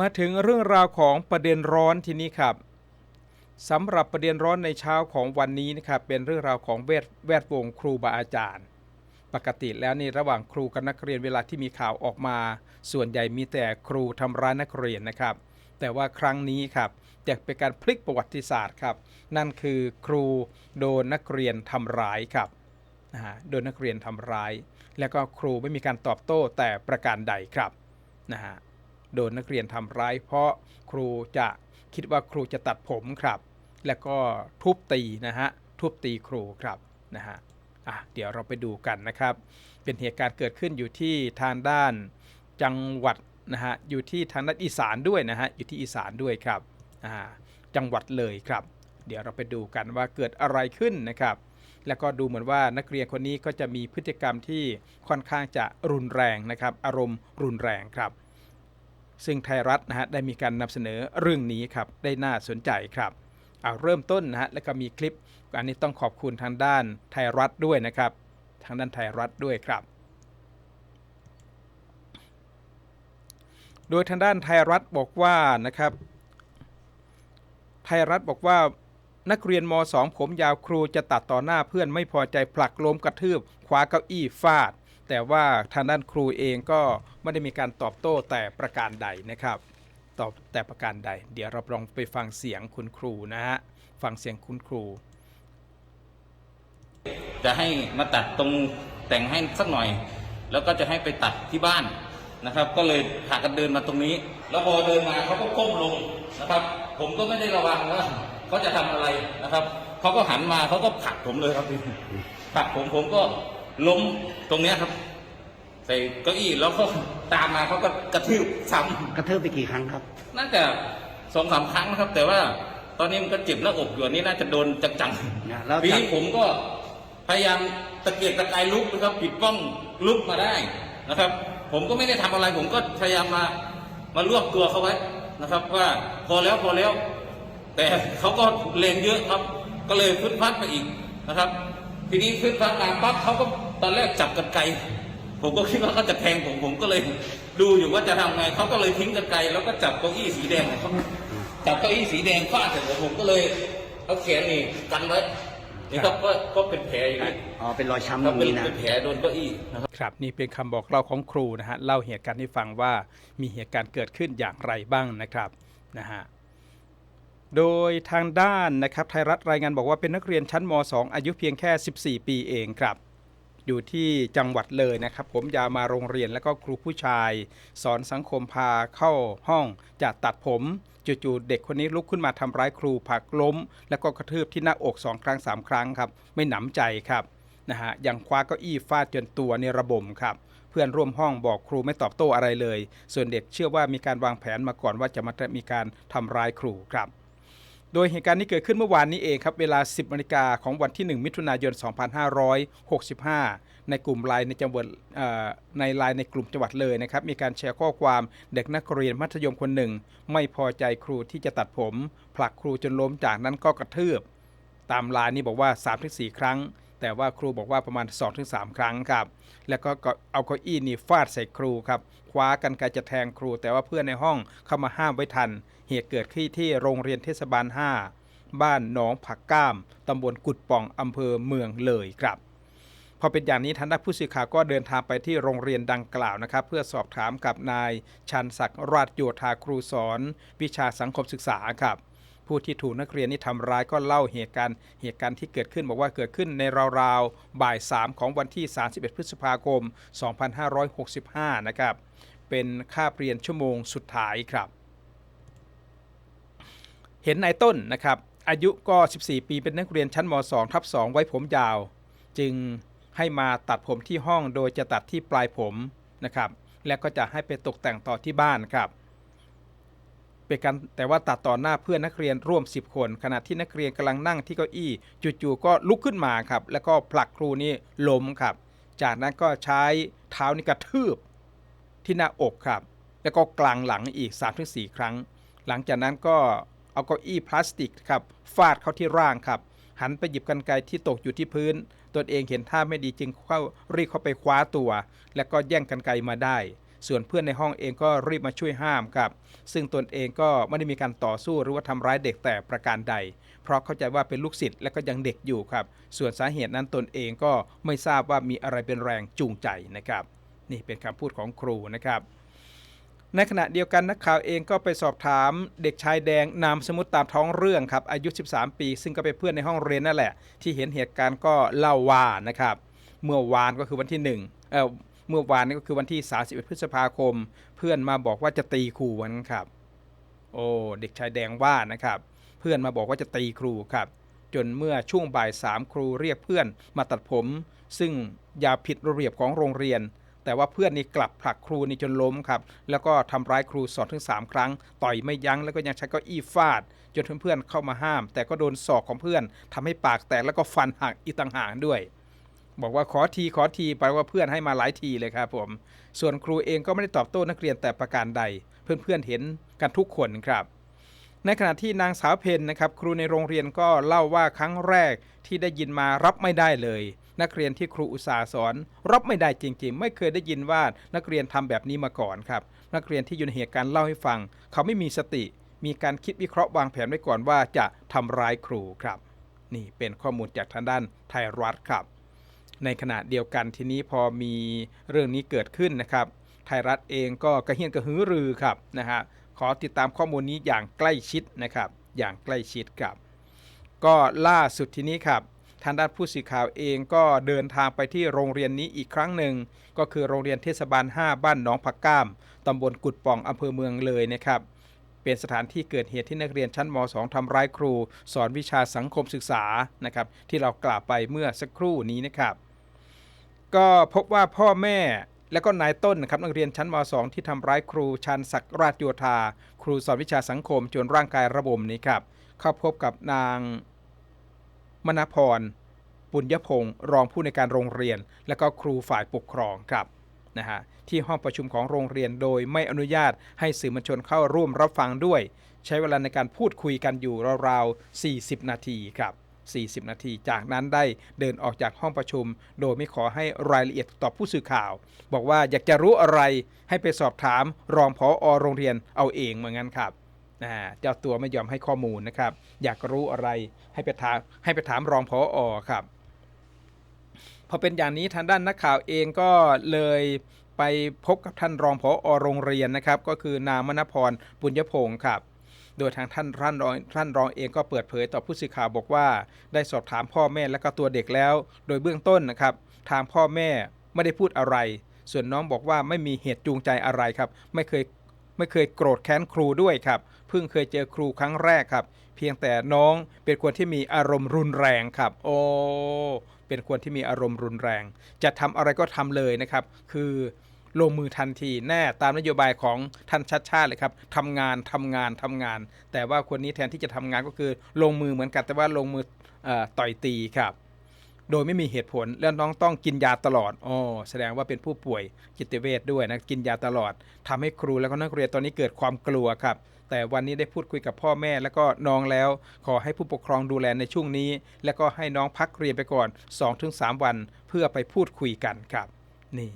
มาถึงเรื่องราวของประเด็นร้อนทีนี้ครับสำหรับประเด็นร้อนในเช้าของวันนี้นะครับเป็นเรื่องราวของแวดแวดวงครูบาอาจารย์ ปกติแล้วนี่ระหว่างครูกับนักเรียนเวลาที่มีข่าวออกมา ส่วนใหญ่มีแต่ครูทำร้ายนักเรียนนะครับ แต่ว่าครั้งนี้ครับจะเป็นการพลิกประวัติศาสตร์ครับ นั่นคือครูโดนนักเรียนทำร้ายครับนะฮะโดนนักเรียนทำร้าย แล้วก็ครูไม่มีการตอบโต้แต่ประการใดครับนะฮะ โดนนักเรียนทำร้าย เพราะครูจะคิดว่าครูจะตัดผมครับ แล้วก็ทุบตีนะฮะทุบตีครูครับนะฮะอะเดี๋ยวเราไปดูกันนะครับ เป็นเหตุการณ์เกิดขึ้นอยู่ที่ทางด้านจังหวัดนะฮะอยู่ที่ทางด้านอีสานด้วยนะฮะอยู่ที่อีสานด้วยครับอ่าจังหวัดเลยครับ เดี๋ยวเราไปดูกันว่าเกิดอะไรขึ้นนะครับ แล้วก็ดูเหมือนว่านักเรียนคนนี้ก็จะมีพฤติกรรมที่ค่อนข้างจะรุนแรงนะครับ อารมณ์รุนแรงครับ ซึ่งไทยรัฐนะฮะได้มีการนำเสนอเรื่องนี้ครับได้น่าสนใจครับเอาเริ่มต้นนะฮะแล้วก็มีคลิปอันนี้ต้องขอบคุณทางด้านไทยรัฐด้วยนะครับ ทางด้านไทยรัฐด้วยครับ โดยทางด้านไทยรัฐบอกว่านะครับ ไทยรัฐบอกว่านักเรียนม .2 ผมยาวครูจะตัดต่อหน้าเพื่อนไม่พอใจผลักล้มกระทืบคว้าเก้าอี้ฟาด แต่ว่าทางด้านครูเองก็ไม่ได้มีการตอบโต้แต่ประการใดนะครับ ตอบแต่ประการใด เดี๋ยวเราลองไปฟังเสียงคุณครูนะฮะฟังเสียงคุณครู จะให้มาตัดตรงแต่งให้สักหน่อย แล้วก็จะให้ไปตัดที่บ้านนะครับ ก็เลยพากันเดินมาตรงนี้ แล้วพอเดินมาเขาก็ก้มลงนะครับ ผมก็ไม่ได้ระวังว่าเขาจะทำอะไรนะครับเขาก็หันมาเขาก็ผลักผมเลยครับผลักผมผมก็ ล้มตรงเนี้ยครับ ใส่เก้าอี้แล้วก็ตามมาเขาก็กระทืบซ้ำกระเทืบไปกี่ครั้งครับ น่าจะสองสามครั้งนะครับ แต่ว่าตอนนี้มันก็เจ็บหน้าอกอยู่อันนี้น่าจะโดนจังนะแล้วๆทีนี้จากผมก็พยายามตะเกียกตะกายลุกนะครับปิดป้องลุกมาได้นะครับ ผมก็ไม่ได้ทำอะไร ผมก็พยายามมามารวบตัวเขาไว้นะครับ ว่าพอแล้วพอแล้ว แต่เขาก็เลงเยอะครับ ก็เลยพึ่นพัดไปอีกนะครับ ทีนี้พึ่นพัดมาปั๊บเขาก็ ตอนแรกจับกันไกลผมก็คิดว่าเขาจะแทงผมผมก็เลยดูอยู่ว่าจะทำไงเขาก็เลยทิ้งกันไกลแล้วก็จับเก้าอี้สีแดงของเขาจับเก้าอี้สีแดงฟาดใส่ผมผมก็เลยเอาแขนนี่กันไว้นี่ครับก็ก็เป็นแผลอยู่นี่อ๋อเป็นรอยช้ำตก็รงเป็นนี้นะเป็นแผลโดนเก้าอี้นะครับครับนี่เป็นคำบอกเล่าของครูนะฮะเล่าเหตุการณ์ให้ฟังว่ามีเหตุการณ์เกิดขึ้นอย่างไรบ้างนะครับนะฮะโดยทางด้านนะครับไทยรัฐรายงานบอกว่าเป็นนักเรียนชั้นม .2 อายุเพียงแค่ 14 ปีเองครับ อยู่ที่จังหวัดเลยนะครับ ผมยาวมาโรงเรียนแล้วก็ครูผู้ชาย สอนสังคมพาเข้าห้องจะตัดผมจู่ๆเด็กคนนี้ลุกขึ้นมาทำร้ายครูผลักล้ม แล้วก็กระทืบที่หน้าอกสองครั้งสามครั้งครับ ไม่หนำใจครับนะฮะยังคว้าเก้าอี้ฟาดจนตัวในระบมครับเพื่อนร่วมห้องบอกครูไม่ตอบโต้อะไรเลย ส่วนเด็กเชื่อว่ามีการวางแผนมาก่อนว่าจะมามีการทำร้ายครูครับ โดยเหตุการณ์นี้เกิดขึ้นเมื่อวานนี้เองครับ เวลา 10นาฬิกาของวันที่ 1 มิถุนายน 2565 ในกลุ่มไลน์ในจังหวัดในไลน์ในกลุ่มจังหวัดเลยนะครับ มีการแชร์ข้อความเด็กนักเรียนมัธยมคนหนึ่ง ไม่พอใจครูที่จะตัดผม ผลักครูจนล้มจากนั้นก็กระทืบ ตามไลน์นี้บอกว่า 3-4 ครั้ง แต่ว่าครูบอกว่าประมาณ 2-3 ครั้งครับ แล้วก็เอาเก้าอี้นี่ฟาดใส่ครูครับคว้ากันไกรจะแทงครู แต่ว่าเพื่อนในห้องเข้ามาห้ามไว้ทัน เหตุเกิดขึ้นที่โรงเรียนเทศบาล 5 บ้านหนองผักก้ามตำบลกุดป่องอำเภอเมืองเลยครับพอเป็นอย่างนี้ทางด้านผู้สื่อข่าวก็เดินทางไปที่โรงเรียนดังกล่าวนะครับ เพื่อสอบถามกับนายชันศักดิ์ราชโยธาครูสอน วิชาสังคมศึกษาครับ ผู้ที่ถูกนักเรียนนี่ทำร้ายก็เล่าเหตุการณ์เหตุการณ์ที่เกิดขึ้นบอกว่าเกิดขึ้นในราวๆบ่าย 3 ของวันที่ 31 พฤษภาคม 2565 นะครับ เป็นค่าเรียนชั่วโมงสุดท้ายครับ เห็นนายต้นนะครับ อายุก็ 14 ปีเป็นนักเรียนชั้นม 2 ทับ 2 ไว้ผมยาว จึงให้มาตัดผมที่ห้องโดยจะตัดที่ปลายผมนะครับ แล้วก็จะให้ไปตกแต่งต่อที่บ้านครับ เป็นการแต่ว่าตัดต่อหน้าเพื่อนนักเรียนร่วม 10 คน ขณะที่นักเรียนกำลังนั่งที่เก้าอี้จู่ๆก็ลุกขึ้นมาครับแล้วก็ผลักครูนี่ล้มครับ จากนั้นก็ใช้เท้านี่กระทืบที่หน้าอกครับ แล้วก็กลางหลังอีก 3-4 ครั้ง หลังจากนั้นก็เอาเก้าอี้พลาสติกครับฟาดเข้าที่ร่างครับ หันไปหยิบกันไกรที่ตกอยู่ที่พื้น ตนเองเห็นท่าไม่ดีจึงเข้ารีบเข้าไปคว้าตัว แล้วก็แย่งกันไกรมาได้ ส่วนเพื่อนในห้องเองก็รีบมาช่วยห้ามครับ ซึ่งตนเองก็ไม่ได้มีการต่อสู้หรือว่าทำร้ายเด็กแต่ประการใด เพราะเข้าใจว่าเป็นลูกศิษย์และก็ยังเด็กอยู่ครับ ส่วนสาเหตุนั้นตนเองก็ไม่ทราบว่ามีอะไรเป็นแรงจูงใจนะครับ นี่เป็นคำพูดของครูนะครับในขณะเดียวกันนักข่าวเองก็ไปสอบถามเด็กชายแดงนามสมมติตามท้องเรื่องครับอายุ 13 ปี ซึ่งก็เป็นเพื่อนในห้องเรียนนั่นแหละ ที่เห็นเหตุการณ์ก็เล่าว่านะครับ เมื่อวานก็คือวันที่1เอ่อ เมื่อวานนี้ก็คือวันที่ 31 พฤษภาคม เพื่อนมาบอกว่าจะตีครูวันนั้ครับ โอ้เด็กชายแดงว่านะครับ เพื่อนมาบอกว่าจะตีครูครับ จนเมื่อช่วงบ่ายสามครูเรียกเพื่อนมาตัดผม ซึ่งอย่าผิดระเบียบของโรงเรียน แต่ว่าเพื่อนนี่กลับผลักครูนี่จนล้มครับ แล้วก็ทำร้ายครูสองถึงสามครั้ง ต่อยไม่ยั้งแล้วก็ยังใช้เก้าอี้ฟาด จนเพื่อนๆเข้ามาห้าม แต่ก็โดนศอกของเพื่อนทำให้ปากแตกแล้วก็ฟันหักอีกต่างหากด้วย บอกว่าขอทีขอทีไปว่าเพื่อนให้มาหลายทีเลยครับผม ส่วนครูเองก็ไม่ได้ตอบโต้นักเรียนแต่ประการใด เพื่อนๆเห็นกันทุกคนครับ ในขณะที่นางสาวเพนนะครับ ครูในโรงเรียนก็เล่าว่าครั้งแรกที่ได้ยินมารับไม่ได้เลย นักเรียนที่ครูอุตสาห์สอน รับไม่ได้จริง ๆ ไม่เคยได้ยินว่านักเรียนทำแบบนี้มาก่อนครับ นักเรียนที่อยู่ในเหตุการณ์เล่าให้ฟัง เขาไม่มีสติ มีการคิดวิเคราะห์วางแผนไว้ก่อนว่าจะทำร้ายครูครับ นี่เป็นข้อมูลจากทางด้านไทยรัฐครับ ในขณะเดียวกันทีนี้พอมีเรื่องนี้เกิดขึ้นนะครับ ไทยรัฐเองก็กระเฮียนกระหือรือครับนะฮะขอติดตามข้อมูลนี้อย่างใกล้ชิดนะครับ อย่างใกล้ชิดครับ ก็ล่าสุดทีนี้ครับทางด้านผู้สื่อข่าวเองก็เดินทางไปที่โรงเรียนนี้อีกครั้งหนึ่ง ก็คือโรงเรียนเทศบาล 5 บ้านหนองผักก้ามตำบลกุดป่องอำเภอเมืองเลยนะครับ เป็นสถานที่เกิดเหตุที่นักเรียนชั้นม .2 ทำร้ายครู สอนวิชาสังคมศึกษานะครับที่เรากล่าวไปเมื่อสักครู่นี้นะครับ ก็พบว่าพ่อแม่และก็นายต้นนะครับนักเรียนชั้นม .2 ที่ทำร้ายครูชันศักดิ์ราชโยธา ครูสอนวิชาสังคมจนร่างกายระบมนี้ครับเข้าพบกับนางมณพรปุญญพงศ์รองผู้ในการโรงเรียน และก็ครูฝ่ายปกครองครับนะฮะที่ห้องประชุมของโรงเรียนโดยไม่อนุญาตให้สื่อมวลชนเข้าร่วมรับฟังด้วย ใช้เวลาในการพูดคุยกันอยู่ราวๆ40 นาทีครับ 40 นาที จากนั้นได้เดินออกจากห้องประชุม โดยไม่ขอให้รายละเอียดต่อผู้สื่อข่าว บอกว่าอยากจะรู้อะไรให้ไปสอบถามรองผออโรงเรียนเอาเองเหมือนกันครับเจ้าตัวไม่ยอมให้ข้อมูลนะครับ อยากรู้อะไรให้ไปถามให้ไปถามรองผออครับพอเป็นอย่างนี้ทางด้านนักข่าวเองก็เลยไปพบกับท่านรองผอโรงเรียนนะครับ ก็คือนางมณพรปุญญพงศ์ครับ โดยทางท่านท่านรองท่านรองเองก็เปิดเผยต่อผู้สื่อข่าวบอกว่า ได้สอบถามพ่อแม่และก็ตัวเด็กแล้ว โดยเบื้องต้นนะครับทางพ่อแม่ไม่ได้พูดอะไร ส่วนน้องบอกว่าไม่มีเหตุจูงใจอะไรครับ ไม่เคยไม่เคยโกรธแค้นครูด้วยครับ เพิ่งเคยเจอครูครั้งแรกครับ เพียงแต่น้องเป็นคนที่มีอารมณ์รุนแรงครับ โอ้เป็นคนที่มีอารมณ์รุนแรง จะทำอะไรก็ทำเลยนะครับ คือ ลงมือทันทีแน่ตามนโยบายของท่านชัดชาติเลยครับทำงานทำงานทำงาน แต่ว่าคนนี้แทนที่จะทำงานก็คือลงมือเหมือนกันแต่ว่าลงมือต่อยตีครับ โดยไม่มีเหตุผลแล้วน้องต้องกินยาตลอดอ๋อแสดงว่าเป็นผู้ป่วยจิตเวชด้วยนะกินยาตลอดทำให้ครูแล้วก็นักเรียนตอนนี้เกิดความกลัวครับแต่วันนี้ได้พูดคุยกับพ่อแม่แล้วก็น้องแล้ว ขอให้ผู้ปกครองดูแลในช่วงนี้ แล้วก็ให้น้องพักเรียนไปก่อน 2-3 วัน เพื่อไปพูดคุยกันครับ นี่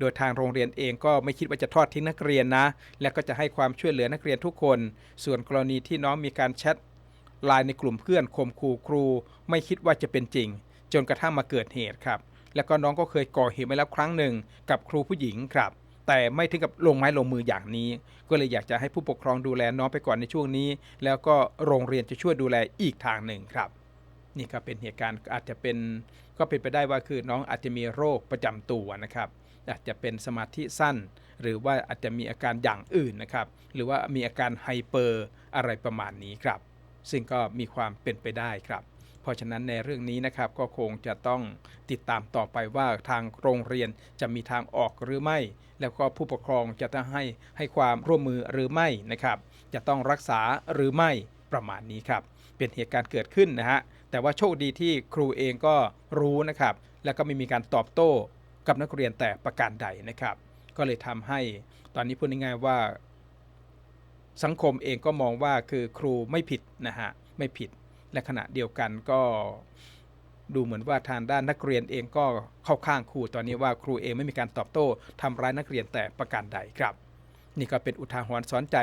โดยทางโรงเรียนเองก็ไม่คิดว่าจะทอดทิ้งนักเรียนนะ และก็จะให้ความช่วยเหลือนักเรียนทุกคน ส่วนกรณีที่น้องมีการแชทไลน์ในกลุ่มเพื่อนข่มขู่ครู ไม่คิดว่าจะเป็นจริง จนกระทั่งมาเกิดเหตุครับ แล้วก็น้องก็เคยก่อเหตุมาแล้วครั้งหนึ่งกับครูผู้หญิงครับแต่ไม่ถึงกับลงไม้ลงมืออย่างนี้ ก็เลยอยากจะให้ผู้ปกครองดูแลน้องไปก่อนในช่วงนี้ แล้วก็โรงเรียนจะช่วยดูแลอีกทางหนึ่งครับ นี่ก็เป็นเหตุการณ์อาจจะเป็นก็เป็นไปได้ว่าคือน้องอาจจะมีโรคประจำตัวนะครับ อาจจะเป็นสมาธิสั้น หรือว่าอาจจะมีอาการอย่างอื่นนะครับ หรือว่ามีอาการไฮเปอร์อะไรประมาณนี้ครับ ซึ่งก็มีความเป็นไปได้ครับเพราะฉะนั้นในเรื่องนี้นะครับก็คงจะต้องติดตามต่อไปว่าทางโรงเรียนจะมีทางออกหรือไม่ แล้วก็ผู้ปกครองจะต้องให้ให้ความร่วมมือหรือไม่นะครับ จะต้องรักษาหรือไม่ประมาณนี้ครับ เป็นเหตุการณ์เกิดขึ้นนะฮะแต่ว่าโชคดีที่ครูเองก็รู้นะครับ แล้วก็ไม่มีการตอบโต้ กับนักเรียนแต่ประการใดนะครับ ก็เลยทำให้ตอนนี้พูดง่ายๆว่า สังคมเองก็มองว่าคือครูไม่ผิดนะฮะไม่ผิดและขณะเดียวกันก็ดูเหมือนว่าทางด้านนักเรียนเองก็เข้าข้างครูตอนนี้ว่าครูเองไม่มีการตอบโต้ทำร้ายนักเรียนแต่ประการใดครับ นี่ก็เป็นอุทาหรณ์สอนใจ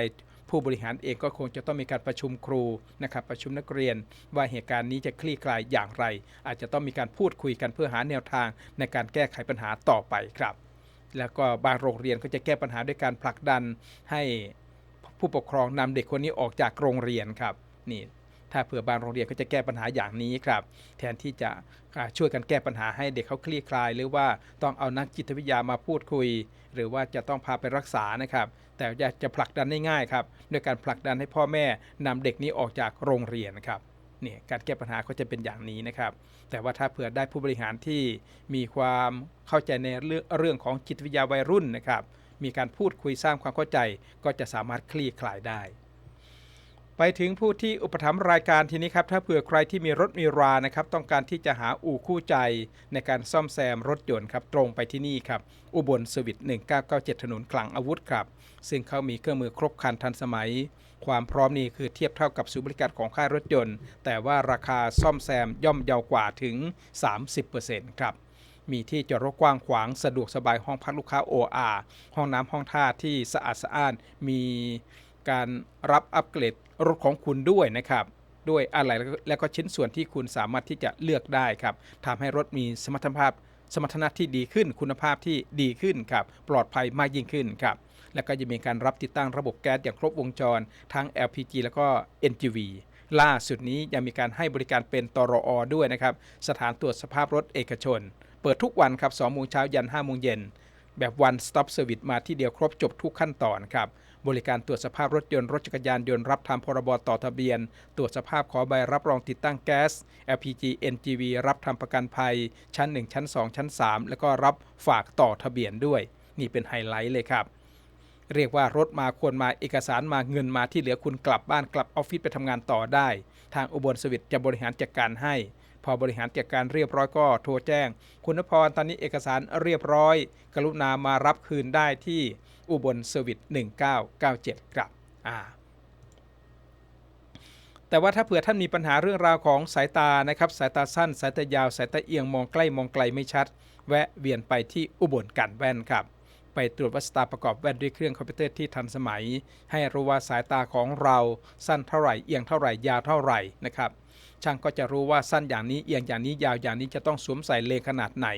ผู้บริหารเองก็คงจะต้องมีการประชุมครูนะครับประชุมนักเรียน ว่าเหตุการณ์นี้จะคลี่คลายอย่างไร อาจจะต้องมีการพูดคุยกันเพื่อหาแนวทางในการแก้ไขปัญหาต่อไปครับ แล้วก็บางโรงเรียนก็จะแก้ปัญหาด้วยการผลักดันให้ผู้ปกครองนำเด็กคนนี้ออกจากโรงเรียนครับนี่ถ้าเผื่อบางโรงเรียนก็จะแก้ปัญหาอย่างนี้ครับ แทนที่จะช่วยกันแก้ปัญหาให้เด็กเขาคลี่คลาย หรือว่าต้องเอานักจิตวิทยามาพูดคุย หรือว่าจะต้องพาไปรักษานะครับ แต่อยากจะผลักดันได้ง่ายครับด้วยการผลักดันให้พ่อแม่นำเด็กนี้ออกจากโรงเรียนนะครับนี่การแก้ปัญหาก็จะเป็นอย่างนี้นะครับ แต่ว่าถ้าเผื่อได้ผู้บริหารที่มีความเข้าใจในเรื่องเรื่องของจิตวิทยาวัยรุ่นนะครับ มีการพูดคุยสร้างความเข้าใจก็จะสามารถคลี่คลายได้ ไปถึงผู้ที่อุปถัมภ์รายการทีนี้ครับ ถ้าเผื่อใครที่มีรถมีรานะครับ ต้องการที่จะหาอู่คู่ใจในการซ่อมแซมรถยนต์ครับ ตรงไปที่นี่ครับ อุบลสวิต1997 ถนนคลังอาวุธครับ ซึ่งเขามีเครื่องมือครบครันทันสมัย ความพร้อมนี่คือเทียบเท่ากับศูนย์บริการของค่ายรถยนต์ แต่ว่าราคาซ่อมแซมย่อมเยาวกว่าถึง 30%ครับมีที่จอดรถกว้างขวางสะดวกสบายห้องพักลูกค้า OR ห้องน้ำห้องท่าที่สะอาดสะอ้านมี การรับอัปเกรดรถของคุณด้วยนะครับด้วยอะไรแล้วก็ชิ้นส่วนที่คุณสามารถที่จะเลือกได้ครับทำให้รถมีสมรรถภาพ สมรรถนะที่ดีขึ้น คุณภาพที่ดีขึ้นครับปลอดภัยมากยิ่งขึ้นครับแล้วก็จะมีการรับติดตั้งระบบแก๊สอย่างครบวงจร ทั้ง LPG แล้วก็ NGV ล่าสุดนี้ยังมีการให้บริการเป็นตรอด้วยนะครับ สถานตรวจสภาพรถเอกชน เปิดทุกวันครับ2โมงเช้ายัน5โมงเย็น แบบ one stop service มาที่เดียวครบจบทุกขั้นตอนครับ บริการตรวจสภาพรถยนต์รถจักรยานยนต์รับทำพรบต่อทะเบียน ตรวจสภาพขอใบรับรองติดตั้งแก๊ส LPG NGV รับทำประกันภัย ชั้น 1 ชั้น 2 ชั้น 3 แล้วก็รับฝากต่อทะเบียนด้วย นี่เป็นไฮไลท์เลยครับเรียกว่ารถมาควรมาเอกสารมาเงินมาที่เหลือคุณกลับบ้านกลับออฟฟิศไปทำงานต่อได้ ทางอุบลสวิตจะบริหารจัดการให้ พอบริหารจัดการเรียบร้อยก็โทรแจ้ง คุณพรตอนนี้เอกสารเรียบร้อย กรุณามารับคืนได้ที่อุบลเซอร์วิส1997ครับอ่าแต่ว่าถ้าเผื่อท่านมีปัญหาเรื่องราวของสายตานะครับ สายตาสั้น สายตายาว สายตาเอียงมองใกล้มองไกลไม่ชัด แวะเวียนไปที่อุบลกันแว่นครับ ไปตรวจวัดสตาประกอบแว่นด้วยเครื่องคอมพิวเตอร์ที่ทันสมัย ให้รู้ว่าสายตาของเราสั้นเท่าไหร่เอียงเท่าไหร่ยาวเท่าไหร่นะครับ ช่างก็จะรู้ว่าสั้นอย่างนี้เอียงอย่างนี้ยาวอย่างนี้จะต้องสวมใส่เลนขนาดไหน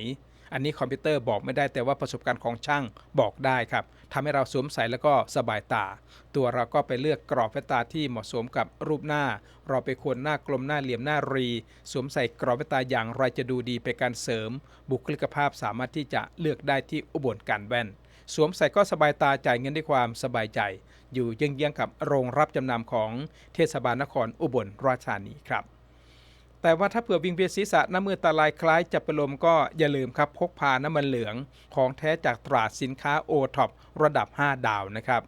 อันนี้คอมพิวเตอร์บอกไม่ได้แต่ว่าประสบการณ์ของช่างบอกได้ครับทำให้เราสวมใส่แล้วก็สบายตา ตัวเราก็ไปเลือกกรอบแว่นตาที่เหมาะสมกับรูปหน้า เราไปควรหน้ากลมหน้าเหลี่ยมหน้ารี สวมใส่กรอบแว่นตาอย่างไรจะดูดีเป็นการเสริม บุคลิกภาพสามารถที่จะเลือกได้ที่อุบลการแว่นสวมใส่ก็สบายตาจ่ายเงินด้วยความสบายใจ อยู่เยื้องๆกับโรงรับจำนำของเทศบาลนครอุบลราชธานีครับ แต่ว่าถ้าเผื่อวิงเวียนศีรษะน้ำมือตาลายคล้ายจะเป็นลมก็อย่าลืมครับพกพาน้ำมันเหลืองของแท้จากตราสินค้าโอท็อประดับ 5 ดาวนะครับ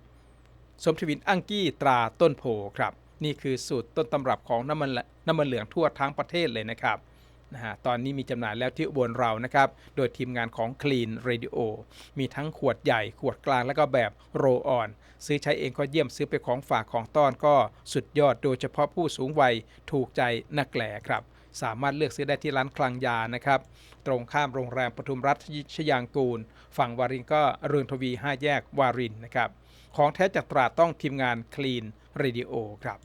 สมทวินอังกี้ตราต้นโพครับ นี่คือสูตรต้นตำรับของน้ำมันน้ำมันเหลืองทั่วทั้งประเทศเลยนะครับ นะฮะตอนนี้มีจำหน่ายแล้วที่อุบลเรานะครับ โดยทีมงานของ Clean Radio มีทั้งขวดใหญ่ ขวดกลาง และก็แบบโรออน ซื้อใช้เองก็เยี่ยมซื้อไปของฝากของต้อนก็สุดยอดโดยเฉพาะผู้สูงวัยถูกใจนักแหล่ครับ สามารถเลือกซื้อได้ที่ร้านคลังยานะครับ ตรงข้ามโรงแรมปทุมรัฐชยางกูล ฝั่งวารินก็เรืองทวี 5 แยกวารินนะครับ ของแท้จากตราดต้องทีมงาน Clean Radio ครับ